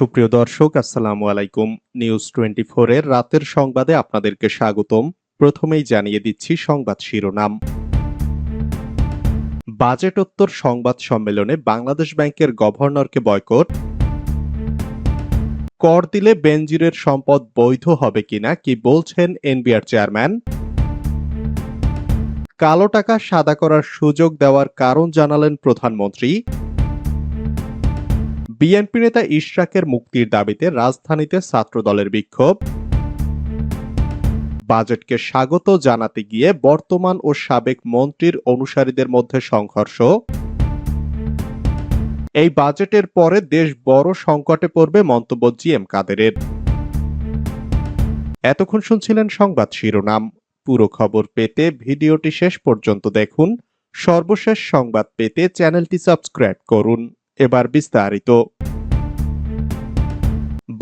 সুপ্রিয় দর্শক, আসসালামু আলাইকুম। নিউজ টোয়েন্টি এর রাতের সংবাদে আপনাদেরকে স্বাগতম। প্রথমেই জানিয়ে দিচ্ছি সংবাদ শিরোনাম। বাজেটোত্তর সংবাদ সম্মেলনে বাংলাদেশ ব্যাংকের গভর্নরকে বয়কট। কর দিলে বেনজিরের সম্পদ বৈধ হবে কিনা, কি বলছেন এনবিআর চেয়ারম্যান? কালো টাকা সাদা করার সুযোগ দেওয়ার কারণ জানালেন প্রধানমন্ত্রী। বিএনপি নেতা ইশরাকের মুক্তির দাবিতে রাজধানীতে ছাত্রদলের বিক্ষোভ। বাজেটকে স্বাগত জানাতে গিয়ে বর্তমান ও সাবেক মন্ত্রীর অনুসারীদের মধ্যে সংঘর্ষ। এই বাজেটের পরে দেশ বড় সংকটে পড়বে মন্তব্য জি এম কাদেরের। এতক্ষণ শুনছিলেন সংবাদ শিরোনাম। পুরো খবর পেতে ভিডিওটি শেষ পর্যন্ত দেখুন। সর্বশেষ সংবাদ পেতে চ্যানেলটি সাবস্ক্রাইব করুন। এবার বিস্তারিত।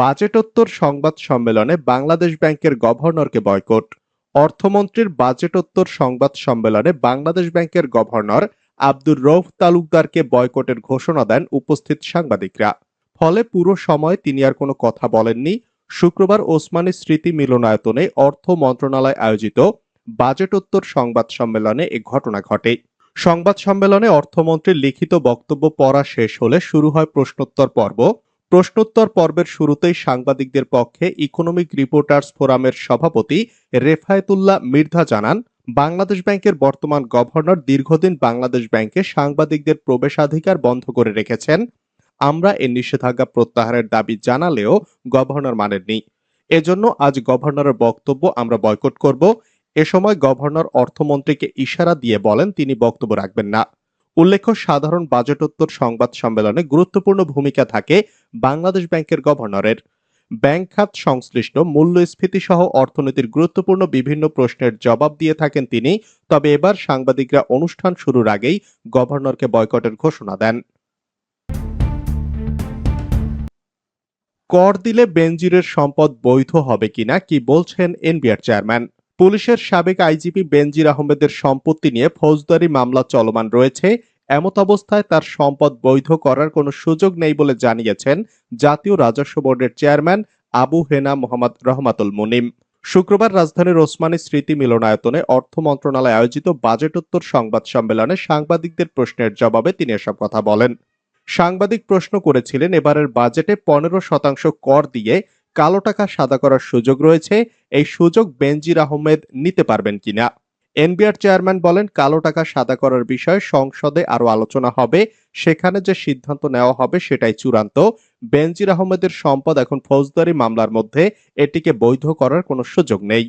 বাজেটোত্তর সংবাদ সম্মেলনে বাংলাদেশ ব্যাংকের গভর্নরকে বয়কট। অর্থমন্ত্রীর বাজেটোত্তর সংবাদ সম্মেলনে বাংলাদেশ ব্যাংকের গভর্নর আব্দুর রৌফ তালুকদারকে বয়কটের ঘোষণা দেন উপস্থিত সাংবাদিকরা। ফলে পুরো সময় তিনি আর কোনো কথা বলেননি। শুক্রবার ওসমানী স্মৃতি মিলনায়তনে অর্থ মন্ত্রণালয় আয়োজিত বাজেটোত্তর সংবাদ সম্মেলনে এ ঘটনা ঘটে। সংবাদ সম্মেলনে অর্থমন্ত্রীর লিখিত বক্তব্য পড়া শেষ হলে শুরু হয় প্রশ্নোত্তর পর্ব। প্রশ্নোত্তর পর্বের শুরুতেই সাংবাদিকদের পক্ষে ইকোনমিক রিপোর্টার্স ফোরামের সভাপতি রেফায়েতুল্লাহ মির্ধা জানান, বাংলাদেশ ব্যাংকের বর্তমান গভর্নর দীর্ঘদিন বাংলাদেশ ব্যাংকে সাংবাদিকদের প্রবেশাধিকার বন্ধ করে রেখেছেন। আমরা এ নিষেধাজ্ঞা প্রত্যাহারের দাবি জানালেও গভর্নর মানেননি। এজন্য আজ গভর্নরের বক্তব্য আমরা বয়কট করব। এ সময় গভর্নর অর্থমন্ত্রীকে ইশারা দিয়ে বলেন, তিনি বক্তব্য রাখবেন না। উল্লেখ্য, সাধারণ বাজেটোত্তর সংবাদ সম্মেলনে গুরুত্বপূর্ণ ভূমিকা থাকে বাংলাদেশ ব্যাংকের গভর্নরের। ব্যাংক খাত সংশ্লিষ্ট মূল্যস্ফীতি সহ অর্থনীতির গুরুত্বপূর্ণ বিভিন্ন প্রশ্নের জবাব দিয়ে থাকেন তিনি, তবে এবার সাংবাদিকরা অনুষ্ঠান শুরুর আগেই গভর্নরকে বয়কটের ঘোষণা দেন। কর দিলে বেনজিরের সম্পদ বৈধ হবে কিনা, কি বলছেন এনবিআর চেয়ারম্যান? পুলিশের সাবেক আইজিপি বেনজির আহমেদের সম্পত্তি নিয়ে ফৌজদারি মামলা চলমান রয়েছে। এমত অবস্থায় তার সম্পদ বৈধ করার কোনো সুযোগ নেই বলে জানিয়েছেন জাতীয় রাজস্ব বোর্ডের চেয়ারম্যান আবু হেনা মোহাম্মদ রহমাতুল মুনিম। শুক্রবার রাজধানীর ওসমানী স্মৃতি মিলনায়তনে অর্থ মন্ত্রণালয় আয়োজিত বাজেটোত্তর সংবাদ সম্মেলনে সাংবাদিকদের প্রশ্নের জবাবে তিনি এসব কথা বলেন। সাংবাদিক প্রশ্ন করেছিলেন, এবারের বাজেটে পনেরো শতাংশ কর দিয়ে কালো টাকা সাদা করার সুযোগ রয়েছে, এই সুযোগ বেনজির আহমেদ নিতে পারবেন কিনা? এনবিআর চেয়ারম্যান বলেন, কালো টাকা সাদা করার বিষয়ে সংসদে আরও আলোচনা হবে, সেখানে যে সিদ্ধান্ত নেওয়া হবে সেটাই চূড়ান্ত। বেনজির আহমেদের সম্পদ এখন ফৌজদারি মামলার মধ্যে, এটিকে বৈধ করার কোনো সুযোগ নেই।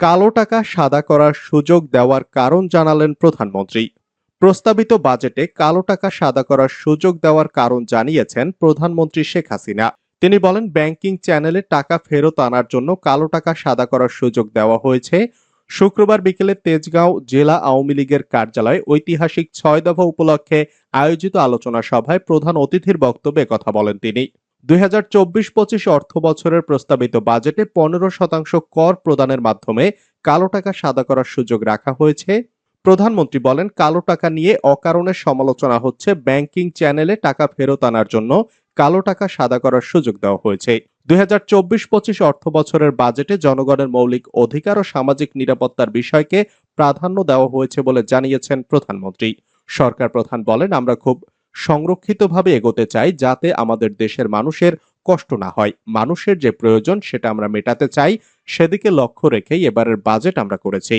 কালো টাকা সাদা করার সুযোগ দেওয়ার কারণ জানালেন প্রধানমন্ত্রী। প্রস্তাবিত বাজেটে কালো টাকা সাদা করার সুযোগ দেওয়ার কারণ জানিয়েছেন প্রধানমন্ত্রী শেখ হাসিনা। তিনি বলেন, ব্যাংকিং চ্যানেলে টাকা ফেরত আনার জন্য কালো টাকা সাদা করার সুযোগ দেওয়া হয়েছে। শুক্রবার বিকেলে তেজগাঁও জেলা আওয়ামী লীগের কার্যালয়ে ঐতিহাসিক ছয় দফা উপলক্ষে আয়োজিত আলোচনা সভায় প্রধান অতিথির বক্তব্যে কথা বলেন তিনি। দুই হাজার চব্বিশ পঁচিশ অর্থ বছরের প্রস্তাবিত বাজেটে পনেরো শতাংশ কর প্রদানের মাধ্যমে কালো টাকা সাদা করার সুযোগ রাখা হয়েছে। প্রধানমন্ত্রী বলেন, কালো টাকা নিয়ে অকারণে সমালোচনা হচ্ছে ব্যাংকিং চ্যানেলে টাকা ফেরত আনার জন্য। কালো টাকা সাদা করার সুযোগ দেওয়া হয়েছে। দুই হাজার চব্বিশ পঁচিশ অর্থ বছরের বাজেটে জনগণের মৌলিক অধিকার ও সামাজিক নিরাপত্তার বিষয়কে প্রাধান্য দেওয়া হয়েছে বলে জানিয়েছেন প্রধানমন্ত্রী। সরকার প্রধান বলেন, আমরা খুব সংরক্ষিতভাবে এগোতে চাই যাতে আমাদের দেশের মানুষের কষ্ট না হয়। মানুষের যে প্রয়োজন সেটা আমরা মেটাতে চাই, সেদিকে লক্ষ্য রেখেই এবারের বাজেট আমরা করেছি।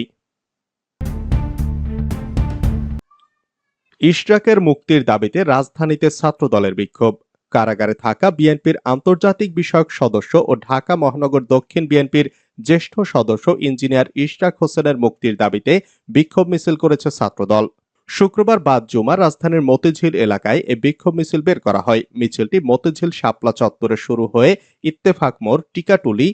ইশরাকের মুক্তির দাবিতে রাজধানীতে ছাত্রদলের বিক্ষোভ। কারাগারে থাকা বিএনপির আন্তর্জাতিক বিষয়ক সদস্য ও ঢাকা মহানগর দক্ষিণ বিএনপির জ্যেষ্ঠ সদস্য ইঞ্জিনিয়ার ইশরাক হোসেনের মুক্তির দাবিতে বিক্ষোভ মিছিল করেছে ছাত্রদল। শুক্রবার বাদ জুমা রাজধানীর মতিঝিল এলাকায় এ বিক্ষোভ মিছিল বের করা হয়। মিছিলটি মতিঝিল শাপলা চত্বরে শুরু হয়ে ইত্তেফাক মোড়, টিকাটুলি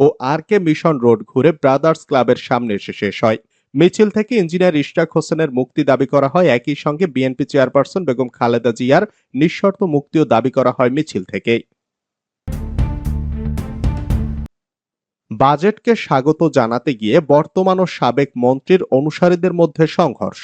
ও আর কে মিশন রোড ঘুরে ব্রাদার্স ক্লাবের সামনে এসে শেষ হয়। মিছিল থেকে ইঞ্জিনিয়ার ইশরাক হোসেনের মুক্তি দাবি করা হয়। একই সঙ্গে বিএনপি চেয়ারপারসন বেগম খালেদা জিয়ার নিঃশর্ত মুক্তিও দাবি করা হয় মিছিল থেকে বাজেটকে স্বাগত জানাতে গিয়ে বর্তমান ও সাবেক মন্ত্রীর অনুসারীদের মধ্যে সংঘর্ষ।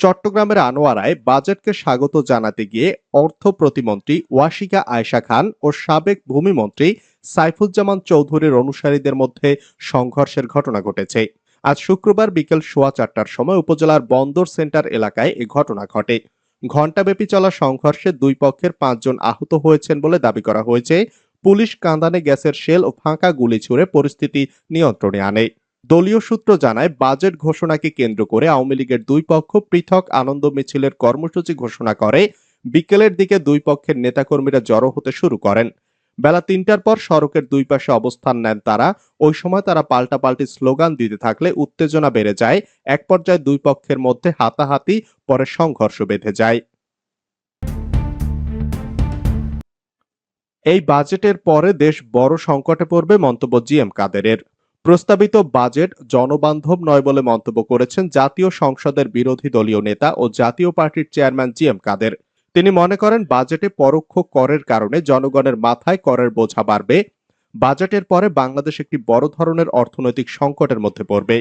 চট্টগ্রামের আনোয়ারায় বাজেটকে স্বাগত জানাতে গিয়ে অর্থ প্রতিমন্ত্রী ওয়াশিকা আয়শা খান ও সাবেক ভূমিমন্ত্রী সাইফুজ্জামান চৌধুরীর অনুসারীদের মধ্যে সংঘর্ষের ঘটনা ঘটেছে। আজ শুক্রবার বিকেল সোয়া চারটার সময় উপজেলার বন্দর সেন্টার এলাকায় এ ঘটনা ঘটে। ঘণ্টাব্যাপী চলা সংঘর্ষে দুই পক্ষের পাঁচজন আহত হয়েছেন বলে দাবি করা হয়েছে। পুলিশ কান্দানে গ্যাসের শেল ও ফাঁকা গুলি ছুড়ে পরিস্থিতি নিয়ন্ত্রণে আনে। দলীয় সূত্র জানায়, বাজেট ঘোষণাকে কেন্দ্র করে আওয়ামী লীগের দুই পক্ষ পৃথক আনন্দ মিছিলের কর্মসূচি ঘোষণা করে। বিকেলের দিকে দুই পক্ষের নেতাকর্মীরা জড়ো হতে শুরু করেন। বেলা তিনটার পর সড়কের দুই পাশে অবস্থান নেন তারা। ওই সময় তারা পাল্টাপাল্টি স্লোগান দিতে থাকলে উত্তেজনা বেড়ে যায়। এক পর্যায়ে দুই পক্ষের মধ্যে হাতাহাতি, পরে সংঘর্ষ বেঁধে যায়। এই বাজেটের পরে দেশ বড় সংকটে পড়বে মন্তব্য জি এম কাদেরের। প্রস্তাবিত বাজেট জনবান্ধব নয় বলে মন্তব্য করেছেন জাতীয় সংসদের বিরোধী দলীয় নেতা ও জাতীয় পার্টির চেয়ারম্যান জি এম কাদের। তিনি মনে করেন বাজেটে পরোক্ষ করের কারণে জনগণের মাথায় করের বোঝা বাড়বে। বাজেটের পরে বাংলাদেশ একটি বড় ধরনের অর্থনৈতিক সংকটের মধ্যে পড়বে।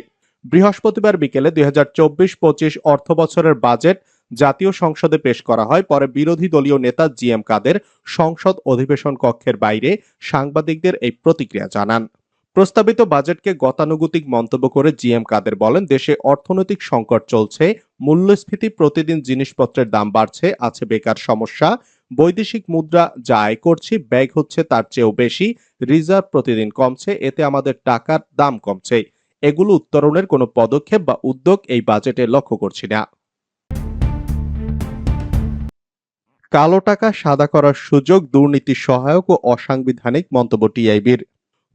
বৃহস্পতিবার বিকেলে দুই হাজার চব্বিশ পঁচিশ অর্থ বছরের বাজেট জাতীয় সংসদে পেশ করা হয়। পরে বিরোধী দলীয় নেতা জি এম কাদের সংসদ অধিবেশন কক্ষের বাইরে সাংবাদিকদের এই প্রতিক্রিয়া জানান। প্রস্তাবিত বাজেটকে গতানুগতিক মন্তব্য করে জি এম কাদের বলেন, দেশে অর্থনৈতিক সংকট চলছে, মূল্যস্ফীতি প্রতিদিন জিনিসপত্রের দাম বাড়ছে, আছে বেকার সমস্যা, বৈদেশিক মুদ্রা যা আয় করছি, ব্যয় হচ্ছে তার চেয়েও বেশি, রিজার্ভ প্রতিদিন কমছে, এতে আমাদের টাকার দাম কমছে। এগুলো উত্তরণের কোনো পদক্ষেপ বা উদ্যোগ এই বাজেটে লক্ষ্য করছি না। কালো টাকা সাদা করার সুযোগ, দুর্নীতি সহায়ক ও অসাংবিধানিক মন্তব্য টিআইবির।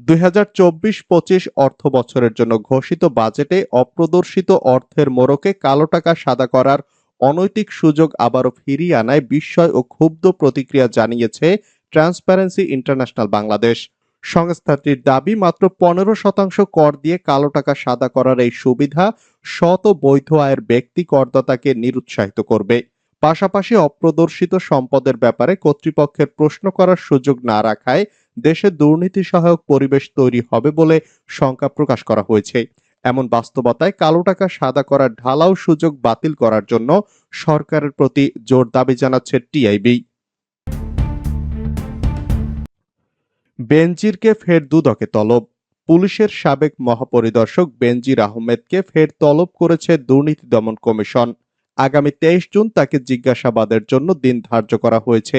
দুই হাজার চব্বিশ পঁচিশ অর্থ বছরের জন্য ঘোষিত বাজেটে অপ্রদর্শিত অর্থের মোড়কে কালো টাকা সাদা করার অনৈতিক সুযোগ আবারও ফিরিয়ে আনায় বিস্ময় ও ক্ষুব্ধ প্রতিক্রিয়া জানিয়েছে ট্রান্সপারেন্সি ইন্টারন্যাশনাল বাংলাদেশ। সংস্থাটির দাবি, মাত্র পনেরো শতাংশ কর দিয়ে কালো টাকা সাদা করার এই সুবিধা শত বৈধ আয়ের ব্যক্তি করদাতাকে নিরুৎসাহিত করবে। পাশাপাশি অপ্রদর্শিত সম্পদের ব্যাপারে কর্তৃপক্ষের প্রশ্ন করার সুযোগ না রাখায় দেশে দুর্নীতি সহায়ক পরিবেশ তৈরি হবে বলে শঙ্কা প্রকাশ করা হয়েছে। এমন বাস্তবতায় কালো টাকা সাদা করার ঢালাও সুযোগ বাতিল করার জন্য সরকারের প্রতি জোর দাবি জানাচ্ছে টিআইবি। বেনজিরকে ফের দুদকে তলব। পুলিশের সাবেক মহাপরিদর্শক বেনজির আহমেদকে ফের তলব করেছে দুর্নীতি দমন কমিশন। আগামী তেইশ জুন তাকে জিজ্ঞাসাবাদের জন্য দিন ধার্য করা হয়েছে।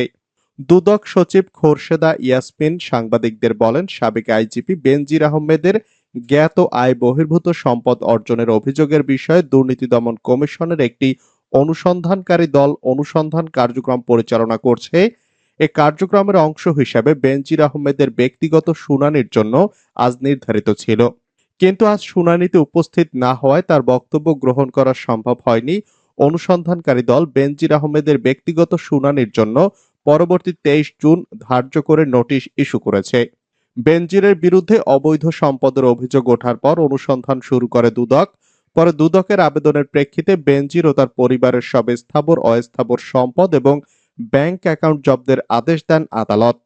দুদক সচিব খোরশেদা ইয়াসমিন সাংবাদিকদের বলেন, সাবেক আইজিপি বেনজির আহমেদের জ্ঞাত আয় বহির্ভূত সম্পদ অর্জনের অভিযোগের বিষয়ে দুর্নীতি দমন কমিশনের একটি অনুসন্ধানকারী দল অনুসন্ধান কার্যক্রম পরিচালনা করছে। এ কার্যক্রমের অংশ হিসাবে বেনজির আহমেদের ব্যক্তিগত শুনানির জন্য আজ নির্ধারিত ছিল। কিন্তু আজ শুনানিতে উপস্থিত না হওয়ায় তার বক্তব্য গ্রহণ করা সম্ভব হয়নি। অনুসন্ধানকারী দল বেনজির আহমেদের ব্যক্তিগত শুনানির জন্য পরবর্তী তেইশ জুন ধার্য করে নোটিশ ইস্যু করেছে। বেনজিরের বিরুদ্ধে অবৈধ সম্পদের অভিযোগ ওঠার পর অনুসন্ধান শুরু করে দুদক। পরে দুদকের আবেদনের প্রেক্ষিতে বেনজির ও তার পরিবারের সব স্থাবর, অস্থাবর সম্পদ এবং ব্যাংক অ্যাকাউন্ট জব্দের আদেশ দেন আদালত।